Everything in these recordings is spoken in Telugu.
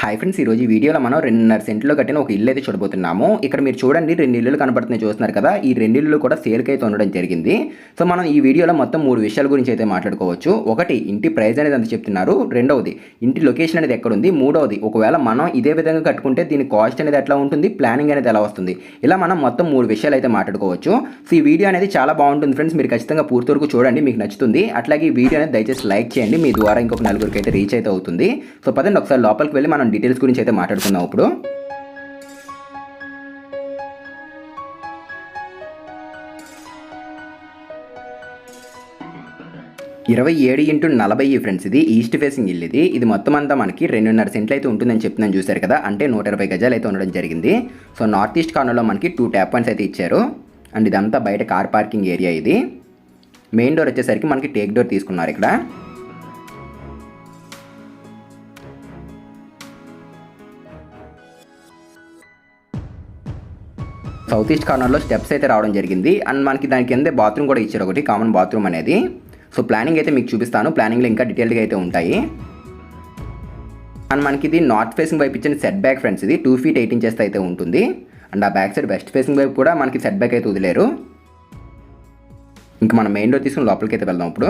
హాయ్ ఫ్రెండ్స్ ఈరోజు ఈ వీడియోలో మనం రెండున్నర సెంట్లో కట్టిన ఒక ఇల్లు అయితే చూడబోతున్నాము. ఇక్కడ మీరు చూడండి రెండు ఇల్లులు కనబడుతున్నాయి చూస్తున్నారు కదా. ఈ రెండు ఇల్లు కూడా సేల్కి అయితే ఉండడం జరిగింది. సో మనం ఈ వీడియోలో మొత్తం మూడు విషయాల గురించి అయితే మాట్లాడుకోవచ్చు. ఒకటి ఇంటి ప్రైస్ అనేది అంత చెప్తున్నారు. రెండవది ఇంటి లొకేషన్ అనేది ఎక్కడ ఉంది మూడవది ఒకవేళ మనం ఇదే విధంగా కట్టుకుంటే దీని కాస్ట్ అనేది ఎట్లా ఉంటుంది? ప్లానింగ్ అనేది ఎలా వస్తుంది? ఇలా మనం మొత్తం మూడు విషయాలు అయితే మాట్లాడుకోవచ్చు. సో ఈ వీడియో అనేది చాలా బాగుంటుంది ఫ్రెండ్స్ మీరు ఖచ్చితంగా పూర్తి వరకు చూడండి మీకు నచ్చుతుంది. అట్లాగే ఈ వీడియో అనేది దయచేసి లైక్ చేయండి. మీ ద్వారా ఇంకొక నలుగురికి అయితే రీచ్ అయితే అవుతుంది. సో పదండి ఒకసారి లోపలికి వెళ్ళి మనం డీటెయిల్స్ గురించి అయితే మాట్లాడుకుందాం ఇప్పుడు. ఇరవై ఏడు ఇంటూ నలభై ఫ్రెండ్స్ ఇది ఈస్ట్ ఫేసింగ్ ఇల్లు ఇది. ఇది మొత్తం అంతా మనకి రెండున్నర సెంట్లు అయితే ఉంటుందని చెప్తున్నాను చూశారు కదా. అంటే నూట ఇరవై గజాలు అయితే ఉండడం జరిగింది. సో నార్త్ ఈస్ట్ కార్నర్లో మనకి టూ ట్యాప్ పాయింట్స్ అయితే ఇచ్చారు. అండ్ ఇదంతా బయట కార్ పార్కింగ్ ఏరియా ఇది. మెయిన్ డోర్ వచ్చేసరికి మనకి టేక్ డోర్ తీసుకున్నారు ఇక్కడ. సౌత్ ఈస్ట్ కార్నర్లో స్టెప్స్ అయితే రావడం జరిగింది. అండ్ మనకి దాని కిందే బాత్రూమ్ కూడా ఇచ్చారు ఒకటి కామన్ బాత్రూమ్ అనేది. సో ప్లానింగ్ అయితే మీకు చూపిస్తాను. ప్లానింగ్లో ఇంకా డీటెయిల్గా అయితే ఉంటాయి. అండ్ మనకి ఇది నార్త్ ఫేసింగ్ వైపు ఇచ్చిన సెట్ బ్యాక్ ఫ్రెండ్స్ ఇది టూ ఫీట్ ఎయిట్ ఇంచెస్ అయితే ఉంటుంది. అండ్ ఆ బ్యాక్ సైడ్ వెస్ట్ ఫేసింగ్ వైపు కూడా మనకి సెట్ బ్యాక్ అయితే వదిలేరు. ఇంకా మనం మెయిన్ డోర్ తీసుకుని లోపలికి అయితే వెళ్దాం ఇప్పుడు.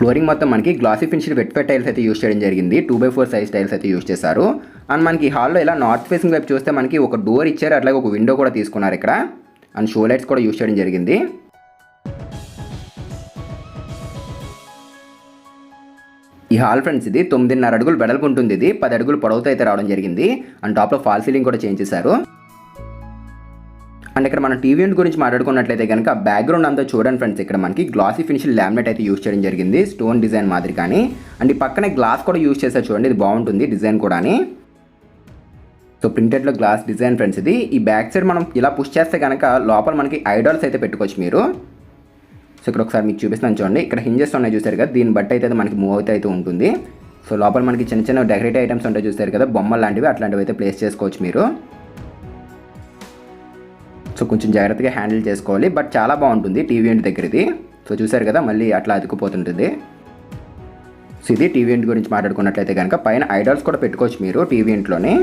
ఫ్లోరింగ్ మొత్తం మనకి గ్లాసీ ఫినిష్ వెట్ ఫెట్ టైల్స్ అయితే యూస్ చేయడం జరిగింది. Two by four size tiles అయితే యూస్ చేశారు. అండ్ మనకి హాల్లో ఇలా నార్త్ ఫేసింగ్ వైపు చూస్తే మనకి ఒక డోర్ ఇచ్చారు. అట్లాగే ఒక విండో కూడా తీసుకున్నారు ఇక్కడ. అండ్ షో లైట్స్ కూడా యూస్ చేయడం జరిగింది. ఈ హాల్ ఫ్రెండ్స్ ఇది తొమ్మిదిన్నర అడుగులు వెడల్పు ఉంటుంది. ఇది పది అడుగులు పొడవుతో అయితే రావడం జరిగింది. అండ్ టాప్లో ఫాల్ సీలింగ్ కూడా చేంజ్ చేశారు. అండ్ ఇక్కడ మనం టీవీ యూనిట్ గురించి మాట్లాడుకున్నట్లయితే కనుక బ్యాక్గ్రౌండ్ అంతా చూడండి ఫ్రెండ్స్ ఇక్కడ మనకి గ్లాసీ ఫినిష్ లామినేట్ అయితే యూస్ చేయడం జరిగింది. స్టోన్ డిజైన్ మాదిరి కానీ అండ్ ఈ పక్కనే గ్లాస్ కూడా యూస్ చేస్తారు చూడండి ఇది బాగుంటుంది డిజైన్ కూడా సో ప్రింటెడ్లో గ్లాస్ డిజైన్ ఫ్రెండ్స్ ఇది. ఈ బ్యాక్ సైడ్ మనం ఇలా పుష్ చేస్తే కనుక లోపల మనకి ఐడాల్స్ అయితే పెట్టుకోవచ్చు మీరు. సో ఇక్కడ ఒకసారి మీకు చూపిస్తాను చూడండి. ఇక్కడ హింజెస్ ఉన్నాయి చూసారు కదా దీన్ని బట్టి అయితే మనకి మూవ్ అయితే అయితే ఉంటుంది. సో లోపల మనకి చిన్న చిన్న డెకరేటివ్ ఐటమ్స్ ఉంటాయి చూసారు కదా బొమ్మలు లాంటివి అట్లాంటివి అయితే ప్లేస్ చేసుకోవచ్చు మీరు. సో కొంచెం జాగ్రత్తగా హ్యాండిల్ చేసుకోవాలి. బట్ చాలా బాగుంటుంది టీవీ యూనిట్ దగ్గరది. సో చూసారు కదా మళ్ళీ అట్లా అతుకుపోతుంటుంది సో ఇది టీవీ యూనిట్ గురించి మాట్లాడుకున్నట్లయితే కనుక పైన ఐడాల్స్ కూడా పెట్టుకోవచ్చు మీరు టీవీ యూనిట్లోనే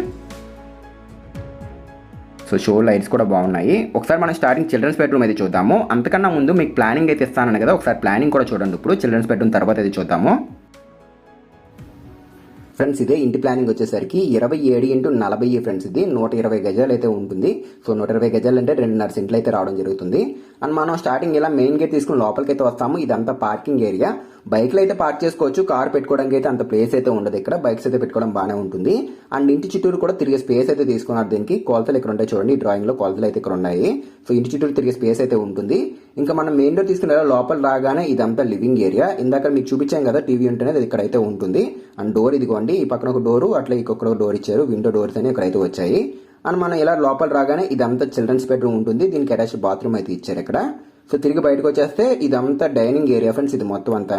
సో షో లైట్స్ కూడా బాగున్నాయి. ఒకసారి మనం స్టార్టింగ్ చిల్డ్రన్స్ బెడ్రూమ్ అయితే చూద్దాము. అంతకన్నా ముందు మీకు ప్లానింగ్ అయితే ఇస్తాను కదా ఒకసారి ప్లానింగ్ కూడా చూడండి. ఇప్పుడు చిల్డ్రన్స్ బెడ్రూమ్ తర్వాత అయితే చూద్దాము. ఫ్రెండ్స్ ఇదే ఇంటి ప్లానింగ్ వచ్చేసరికి ఇరవై ఏడు ఇంటూ నలభై ఫ్రెండ్స్ ఇది నూట ఇరవై గజాలు అయితే ఉంటుంది. సో నూట ఇరవై గజాలు అంటే రెండున్నర సెంట్లు అయితే రావడం జరుగుతుంది. అండ్ మనం స్టార్టింగ్ ఇలా మెయిన్ గేట్ తీసుకుని లోపలికి అయితే వస్తాము. ఇదంతా పార్కింగ్ ఏరియా. బైక్లు అయితే పార్క్ చేసుకోవచ్చు. కార్ పెట్టుకోవడానికి అయితే అంత ప్లేస్ అయితే ఉండదు ఇక్కడ. బైక్స్ అయితే పెట్టుకోవడం బాగానే ఉంటుంది. అండ్ ఇంటి చుట్టూరు కూడా తిరిగే స్పేస్ అయితే తీసుకున్నారు దీనికి. కొలతలు ఇక్కడ ఉంటాయి చూడండి. డ్రాయింగ్లో కొలతలు అయితే ఇక్కడ ఉన్నాయి. సో ఇంటి చుట్టూరు తిరిగే స్పేస్ అయితే ఉంటుంది. ఇంకా మనం మెయిన్ డోర్ తీసుకునే లోపల రాగానే ఇదంతా లివింగ్ ఏరియా. ఇందాక మీకు చూపించాం కదా టీవీ ఉంటేనే ఇక్కడ అయితే ఉంటుంది. అండ్ డోర్ ఇదిగోండి ఈ పక్కన ఒక డోరు అట్లా ఇంకొక డోర్ ఇచ్చారు. విండో డోర్స్ అని ఇక్కడైతే వచ్చాయి. అండ్ మనం ఇలా లోపల రాగానే ఇదంతా చిల్డ్రన్స్ బెడ్రూమ్ ఉంటుంది. దీనికి అటాచ్ బాత్రూమ్ అయితే ఇచ్చారు ఇక్కడ. సో తిరిగి బయటకు వచ్చేస్తే ఇదంతా డైనింగ్ ఏరియా ఫ్రెండ్స్ ఇది మొత్తం అంతా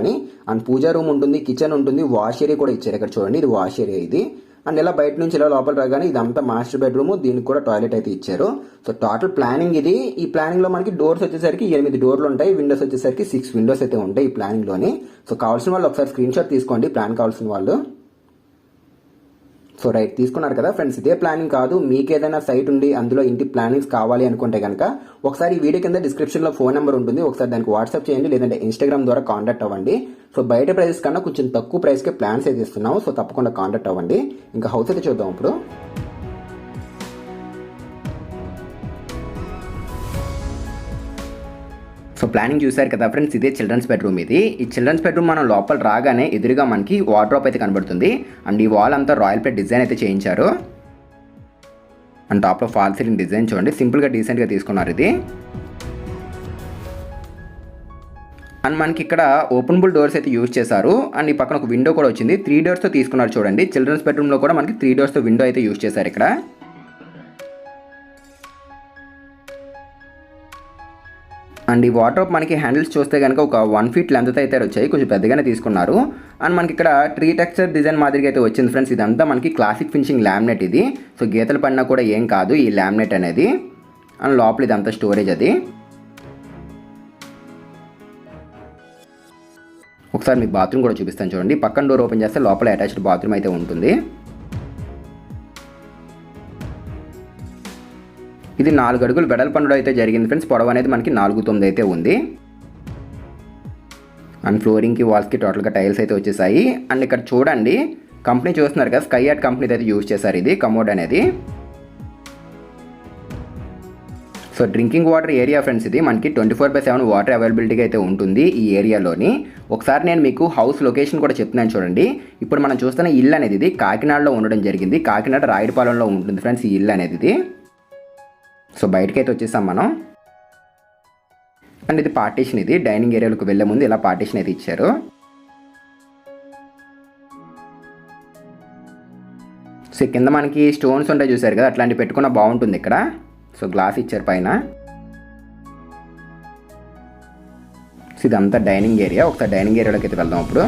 అండ్ పూజా రూమ్ ఉంటుంది కిచెన్ ఉంటుంది వాష్ ఏరియా కూడా ఇచ్చారు ఇక్కడ చూడండి. ఇది వాష్ ఏరియా ఇది. అండ్ ఇలా బయట నుంచి ఇలా లోపల రాగానే ఇదంతా మాస్టర్ బెడ్రూమ్ దీనికి కూడా టాయిలెట్ అయితే ఇచ్చారు. సో టోటల్ ప్లానింగ్ ఇది. ఈ ప్లానింగ్లో మనకి డోర్స్ వచ్చేసరికి ఎనిమిది డోర్లు ఉంటాయి విండోస్ వచ్చేసరికి సిక్స్ విండోస్ అయితే ఉంటాయి ఈ ప్లానింగ్లోని. సో కావాల్సిన వాళ్ళు ఒకసారి స్క్రీన్ షాట్ తీసుకోండి ప్లాన్ కావాల్సిన వాళ్ళు. సో రైట్ తీసుకున్నారు కదా ఫ్రెండ్స్ ఇదే ప్లానింగ్ కాదు మీకు ఏదైనా సైట్ ఉండి అందులో ఇంటి ప్లానింగ్స్ కావాలి అనుకుంటే కనుక ఒకసారి ఈ వీడియో కింద డిస్క్రిప్షన్లో ఫోన్ నెంబర్ ఉంటుంది ఒకసారి దానికి వాట్సాప్ చేయండి లేదంటే ఇన్స్టాగ్రామ్ ద్వారా కాంటాక్ట్ అవ్వండి. సో బయట ప్రైజెస్ కన్నా కొంచెం తక్కువ ప్రైస్కే ప్లాన్స్ అయితే ఇస్తున్నాము సో తప్పకుండా కాంటాక్ట్ అవ్వండి. ఇంకా హౌస్ అయితే చూద్దాం ఇప్పుడు. సో ప్లానింగ్ చూసారు కదా ఫ్రెండ్స్ ఇదే చిల్డ్రన్స్ బెడ్రూమ్ ఇది. ఈ చిల్డ్రన్స్ బెడ్రూమ్ మనం లోపల రాగానే ఎదురుగా మనకి వార్డ్రోప్ అయితే కనబడుతుంది. అండ్ ఈ వాల్ అంతా రాయల్ ప్లేట్ డిజైన్ అయితే చేయించారు. అండ్ టాప్లో ఫాల్ సీలింగ్ డిజైన్ చూడండి. సింపుల్గా డీసెంట్గా తీసుకున్నారు ఇది. అండ్ మనకి ఇక్కడ ఓపెన్బుల్ డోర్స్ అయితే యూజ్ చేశారు. అండ్ ఈ పక్కన ఒక విండో కూడా వచ్చింది. త్రీ డోర్స్తో తీసుకున్నారు చూడండి. చిల్డ్రన్స్ బెడ్రూమ్లో కూడా మనకి త్రీ డోర్స్తో విండో అయితే యూజ్ చేశారు ఇక్కడ. అండ్ ఈ వాటర్ మనకి హ్యాండిల్స్ చూస్తే కనుక ఒక వన్ ఫీట్ లెంత్ అయితే వచ్చాయి. కొంచెం పెద్దగానే తీసుకున్నారు. అండ్ మనకి ఇక్కడ ట్రీ టెక్స్చర్ డిజైన్ మాదిరిగా అయితే వచ్చింది ఫ్రెండ్స్ ఇదంతా మనకి క్లాసిక్ ఫినిషింగ్ ల్యామినేట్ ఇది. సో గీతలు పడినా కూడా ఏం కాదు ఈ ల్యామినేట్ అనేది. అండ్ లోపల ఇదంతా స్టోరేజ్ అది. ఒకసారి మీకు బాత్రూమ్ కూడా చూపిస్తాను చూడండి. పక్కన డోర్ ఓపెన్ చేస్తే లోపల అటాచ్డ్ బాత్రూమ్ అయితే ఉంటుంది. ఇది నాలుగు అడుగులు వెడల్ అయితే జరిగింది ఫ్రెండ్స్. పొడవు అనేది మనకి నాలుగు తొమ్మిది అయితే ఉంది. అండ్ ఫ్లోరింగ్కి వాల్స్కి టోటల్గా టైల్స్ అయితే వచ్చేసాయి. అండ్ ఇక్కడ చూడండి కంపెనీ చూస్తున్నారు కదా స్కై యాట్ కంపెనీ అయితే యూజ్ చేశారు ఇది కమోడ్ అనేది. So drinking water area friends ఇది మనకి twenty four by seven water అవైలబిలిటీగా అయితే ఉంటుంది ఈ ఏరియాలోని ఒకసారి నేను మీకు హౌస్ లొకేషన్ కూడా చెప్తున్నాను చూడండి. ఇప్పుడు మనం చూస్తున్న ఇల్లు అనేది ఇది కాకినాడలో ఉండడం జరిగింది. కాకినాడ రాయడపాలెంలో ఉంటుంది ఫ్రెండ్స్ ఈ ఇల్లు అనేది ఇది. సో బయటకి అయితే వచ్చేసాం మనం. అండ్ ఇది పార్టీషన్ ఇది. డైనింగ్ ఏరియాలకు వెళ్ళే ముందు ఇలా పార్టీషన్ అయితే ఇచ్చారు. సో కింద మనకి స్టోన్స్ ఉంటాయి చూసారు కదా అట్లాంటివి పెట్టుకున్న బాగుంటుంది ఇక్కడ. సో గ్లాస్ ఇచ్చారు పైన. సో ఇదంతా డైనింగ్ ఏరియా ఒకసారి డైనింగ్ ఏరియాలోకి అయితే వెళ్దాం ఇప్పుడు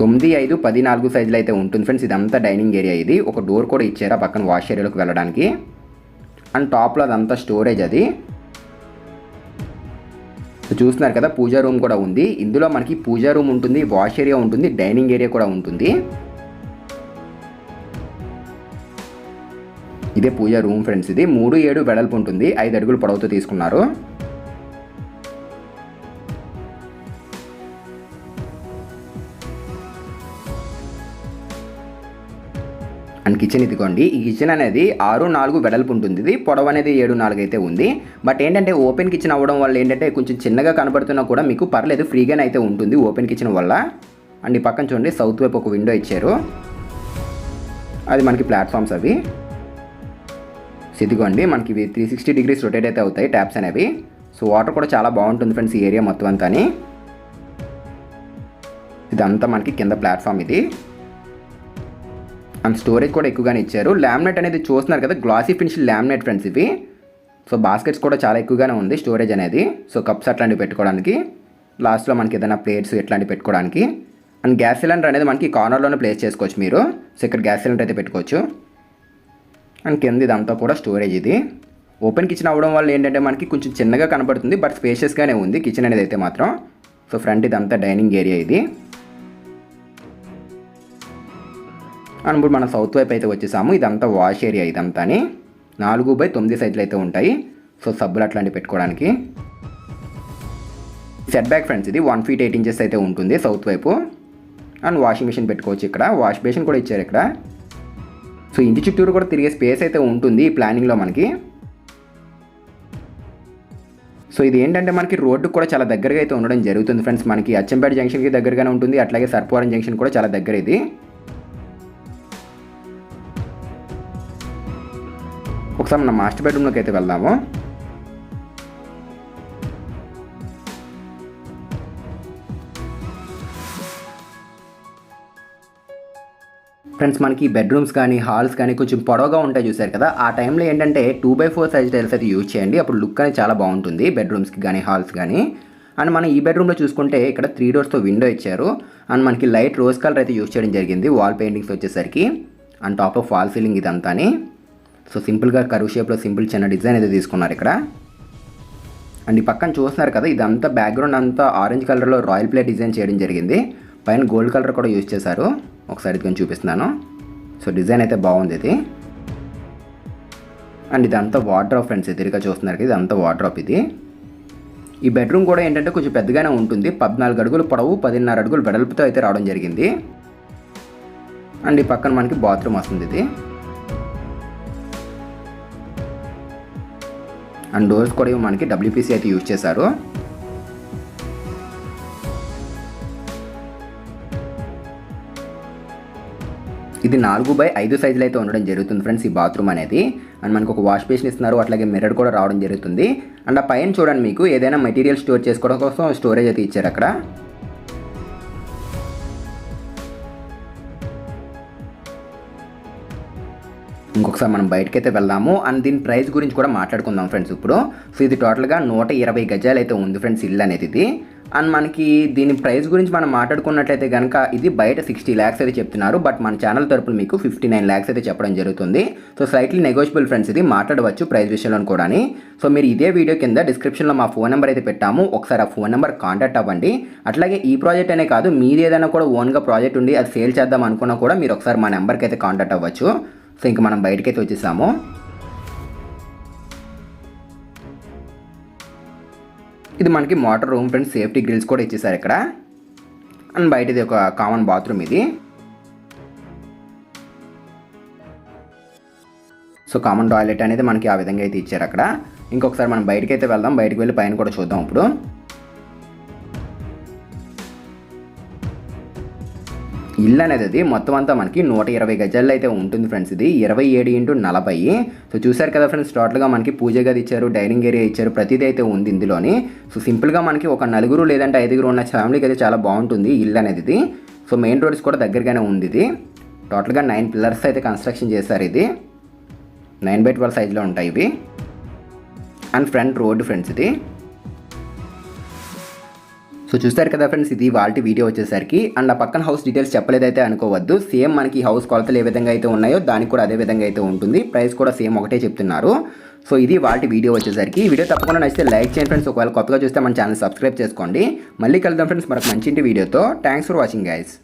తొమ్మిది ఐదు పది నాలుగు సైజులు అయితే ఉంటుంది ఫ్రెండ్స్. ఇదంతా డైనింగ్ ఏరియా ఇది. ఒక డోర్ కూడా ఇచ్చారు ఆ పక్కన వాష్ ఏరియాలోకి వెళ్ళడానికి. అండ్ టాప్లో అదంతా స్టోరేజ్ అది. చూస్తున్నారు కదా పూజా రూమ్ కూడా ఉంది. ఇందులో మనకి పూజా రూమ్ ఉంటుంది వాష్ ఏరియా ఉంటుంది డైనింగ్ ఏరియా కూడా ఉంటుంది. ఇదే పూజా రూమ్ ఫ్రెండ్స్ ఇది. మూడు ఏడు వెడల్పు ఉంటుంది. ఐదు అడుగులు పొడవుతో తీసుకున్నారు. కిచెన్ ఇదిగోండి. ఈ కిచెన్ అనేది ఆరు నాలుగు వెడల్పు ఉంటుంది. ఇది పొడవు అనేది ఏడు నాలుగు అయితే ఉంది. బట్ ఏంటంటే ఓపెన్ కిచెన్ అవ్వడం వల్ల ఏంటంటే కొంచెం చిన్నగా కనబడుతున్నా కూడా మీకు పర్లేదు ఫ్రీగానే అయితే ఉంటుంది ఓపెన్ కిచెన్ వల్ల. అండ్ ఈ పక్కన చూడండి సౌత్ వైపు ఒక విండో ఇచ్చారు. అది మనకి ప్లాట్ఫామ్స్ అవి. ఇదిగోండి మనకి ఇవి త్రీ సిక్స్టీ డిగ్రీస్ రొటేట్ అయితే అవుతాయి ట్యాప్స్ అనేవి. సో వాటర్ కూడా చాలా బాగుంటుంది ఫ్రెండ్స్ ఈ ఏరియా మొత్తం అంతా ఇదంతా మనకి కింద ప్లాట్ఫామ్ ఇది. అండ్ స్టోరేజ్ కూడా ఎక్కువగానే ఇచ్చారు. ల్యామినేట్ అనేది చూస్తున్నారు కదా గ్లాసీ ఫినిష్ ల్యామినేట్ ఫ్రెండ్స్ ఇవి. సో బాస్కెట్స్ కూడా చాలా ఎక్కువగానే ఉంది స్టోరేజ్ అనేది. సో కప్స్ అట్లాంటివి పెట్టుకోవడానికి. లాస్ట్లో మనకి ఏదైనా ప్లేట్స్ ఇట్లాంటివి పెట్టుకోవడానికి. అండ్ గ్యాస్ సిలిండర్ అనేది మనకి కార్నర్లోనే ప్లేస్ చేసుకోవచ్చు మీరు. సో ఇక్కడ గ్యాస్ సిలిండర్ అయితే పెట్టుకోవచ్చు. అండ్ కింద ఇదంతా కూడా స్టోరేజ్ ఇది. ఓపెన్ కిచెన్ అవ్వడం వల్ల ఏంటంటే మనకి కొంచెం చిన్నగా కనబడుతుంది బట్ స్పేషియస్గానే ఉంది కిచెన్ అనేది అయితే మాత్రం. సో ఫ్రంట్ ఇదంతా డైనింగ్ ఏరియా ఇది. ఇప్పుడు మనం సౌత్ వైపు అయితే వచ్చేసాము. ఇదంతా వాష్ ఏరియా ఇదంతాని నాలుగు బై తొమ్మిది సైజులు అయితే ఉంటాయి. సో సబ్బులు అట్లాంటివి పెట్టుకోవడానికి. సెట్ బ్యాక్ ఫ్రెండ్స్ ఇది వన్ ఫీట్ ఎయిట్ ఇంచెస్ అయితే ఉంటుంది సౌత్ వైపు. అండ్ వాషింగ్ మిషన్ పెట్టుకోవచ్చు ఇక్కడ. వాష్ బేసిన్ కూడా ఇచ్చారు ఇక్కడ. సో ఇంటి చుట్టూరు కూడా తిరిగే స్పేస్ అయితే ఉంటుంది ఈ ప్లానింగ్లో మనకి. సో ఇది ఏంటంటే మనకి రోడ్డు కూడా చాలా దగ్గరగా అయితే ఉండడం జరుగుతుంది ఫ్రెండ్స్ మనకి అచ్చంపేట జంక్షన్కి దగ్గరగానే ఉంటుంది. అట్లాగే సర్పవరం జంక్షన్ కూడా చాలా దగ్గర ఇది. ఒకసారి మన మాస్టర్ బెడ్రూమ్లోకి అయితే వెళ్దాము. ఫ్రెండ్స్ మనకి బెడ్రూమ్స్ కానీ హాల్స్ కానీ కొంచెం పొడవుగా ఉంటాయి చూసారు కదా. ఆ టైంలో ఏంటంటే two by four size tiles అయితే యూజ్ చేయండి. అప్పుడు లుక్ అనేది చాలా బాగుంటుంది బెడ్రూమ్స్కి కానీ హాల్స్ కానీ. అండ్ మనం ఈ బెడ్రూమ్లో చూసుకుంటే ఇక్కడ త్రీ డోర్స్తో విండో ఇచ్చారు. అండ్ మనకి లైట్ రోజ్ కలర్ అయితే యూజ్ చేయడం జరిగింది వాల్ పెయింటింగ్స్ వచ్చేసరికి. And top of wall ceiling ఇదంతాని. So సింపుల్గా కరువు షేప్లో సింపుల్ చిన్న డిజైన్ అయితే తీసుకున్నారు ఇక్కడ. అండ్ ఈ పక్కన చూస్తున్నారు కదా ఇదంతా బ్యాక్గ్రౌండ్ అంతా ఆరెంజ్ కలర్లో రాయల్ ప్లేట్ డిజైన్ చేయడం జరిగింది. పైన గోల్డ్ కలర్ కూడా యూజ్ చేశారు. ఒకసారి ఇది కొంచెం చూపిస్తున్నాను. సో డిజైన్ అయితే బాగుంది ఇది. అండ్ ఇదంతా వాటర్ ఫ్రెండ్స్ ఎదురుగా చూస్తున్నారు కదా ఇదంతా వాటర్ ఇది. ఈ బెడ్రూమ్ కూడా ఏంటంటే కొంచెం పెద్దగానే ఉంటుంది. పద్నాలుగు అడుగులు పొడవు పదిన్నర అడుగులు వెడల్పుతో అయితే రావడం జరిగింది. అండ్ ఈ పక్కన మనకి బాత్రూమ్ వస్తుంది ఇది. అండ్ డోర్స్ కూడా ఇవి మనకి డబ్ల్యూపీసీ అయితే యూజ్ చేశారు. ఇది నాలుగు బై ఐదు సైజులు అయితే ఉండడం జరుగుతుంది ఫ్రెండ్స్ ఈ బాత్రూమ్ అనేది. అండ్ మనకు ఒక వాష్ బేసిన్ ఇస్తున్నారు అట్లాగే మిర్రర్ కూడా రావడం జరుగుతుంది. అండ్ ఆ పైన చూడండి మీకు ఏదైనా మెటీరియల్ స్టోర్ చేసుకోవడం కోసం స్టోరేజ్ అయితే ఇచ్చారు అక్కడ. ఇంకొకసారి మనం బయటకైతే వెళ్దాము. అండ్ దీని ప్రైస్ గురించి కూడా మాట్లాడుకుందాం ఫ్రెండ్స్ ఇప్పుడు. సో ఇది టోటల్గా నూట ఇరవై గజాలు అయితే ఉంది ఫ్రెండ్స్ ఇల్లు అనేది ఇది. అండ్ మనకి దీని ప్రైస్ గురించి మనం మాట్లాడుకున్నట్లయితే కనుక ఇది బయట సిక్స్టీ ల్యాక్స్ అయితే చెప్తున్నారు. బట్ మన ఛానల్ తరపున మీకు ఫిఫ్టీ నైన్ ల్యాక్స్ అయితే చెప్పడం జరుగుతుంది. సో స్లైట్లీ నెగోషియబుల్ ఫ్రెండ్స్ ఇది. మాట్లాడవచ్చు ప్రైస్ విషయంలో కూడా సో మీరు ఇదే వీడియో కింద డిస్క్రిప్షన్లో మా ఫోన్ నెంబర్ అయితే పెట్టాము. ఒకసారి ఆ ఫోన్ నెంబర్ కాంటాక్ట్ అవ్వండి. అట్లాగే ఈ ప్రాజెక్ట్ అనే కాదు మీది ఏదైనా కూడా ఓన్గా ప్రాజెక్ట్ ఉండి అది సేల్ చేద్దాం అనుకున్నా కూడా మీరు ఒకసారి మా నెంబర్కి అయితే కాంటాక్ట్ అవ్వచ్చు. సో ఇంక మనం బయటకైతే వచ్చేసాము. ఇది మనకి motor room friends safety grills కూడా ఇచ్చేసారు ఇక్కడ. అండ్ బయట ఇది ఒక కామన్ బాత్రూమ్ ఇది. సో కామన్ టాయిలెట్ అనేది మనకి ఆ విధంగా అయితే ఇచ్చారు అక్కడ. ఇంకొకసారి మనం బయటకి అయితే వెళ్దాం. బయటకు వెళ్ళి పైన కూడా చూద్దాం ఇప్పుడు. ఇల్లు అనేది అది మొత్తం అంతా మనకి నూట ఇరవై గజాల్లో అయితే ఉంటుంది ఫ్రెండ్స్ ఇది. ఇరవై ఏడు ఇంటూ నలభై. సో చూసారు కదా ఫ్రెండ్స్ టోటల్గా మనకి పూజ గది ఇచ్చారు డైనింగ్ ఏరియా ఇచ్చారు ప్రతిదీ అయితే ఉంది ఇందులోని. సో సింపుల్గా మనకి ఒక నలుగురు లేదంటే ఐదుగురు ఉన్న ఫ్యామిలీకి అయితే చాలా బాగుంటుంది ఇల్లు అనేది ఇది సో మెయిన్ రోడ్స్ కూడా దగ్గరగానే ఉంది ఇది టోటల్గా నైన్ పిల్లర్స్ అయితే కన్స్ట్రక్షన్ చేశారు ఇది. నైన్ బై ట్వెల్వ్ సైజులో ఉంటాయి ఇవి. అండ్ ఫ్రంట్ రోడ్ ఫ్రెండ్స్ ఇది. సో చూస్తారు కదా ఫ్రెండ్స్ ఇది వాళ్ళ వీడియో వచ్చేసరికి. అండ్ ఆ పక్కన హౌస్ డీటెయిల్స్ చెప్పలేదైతే అనుకోవద్దు. సేమ్ మనకి హౌస్ కొలతలు ఏ విధంగా అయితే ఉన్నాయో దానికి కూడా అదే విధంగా అయితే ఉంటుంది. ప్రైస్ కూడా సేమ్ ఒకటే చెప్తున్నారు. సో ఇది వాటి వీడియో వచ్చేసరికి. వీడియో తప్పకుండా నచ్చితే లైక్ చేయండి ఫ్రెండ్స్. ఒకవేళ కొత్తగా చూస్తే మన ఛానల్ సబ్స్క్రైబ్ చేసుకోండి. మళ్ళీ కలుద్దాం ఫ్రెండ్స్ మనకు మంచి వీడియోతో. Thanks for watching guys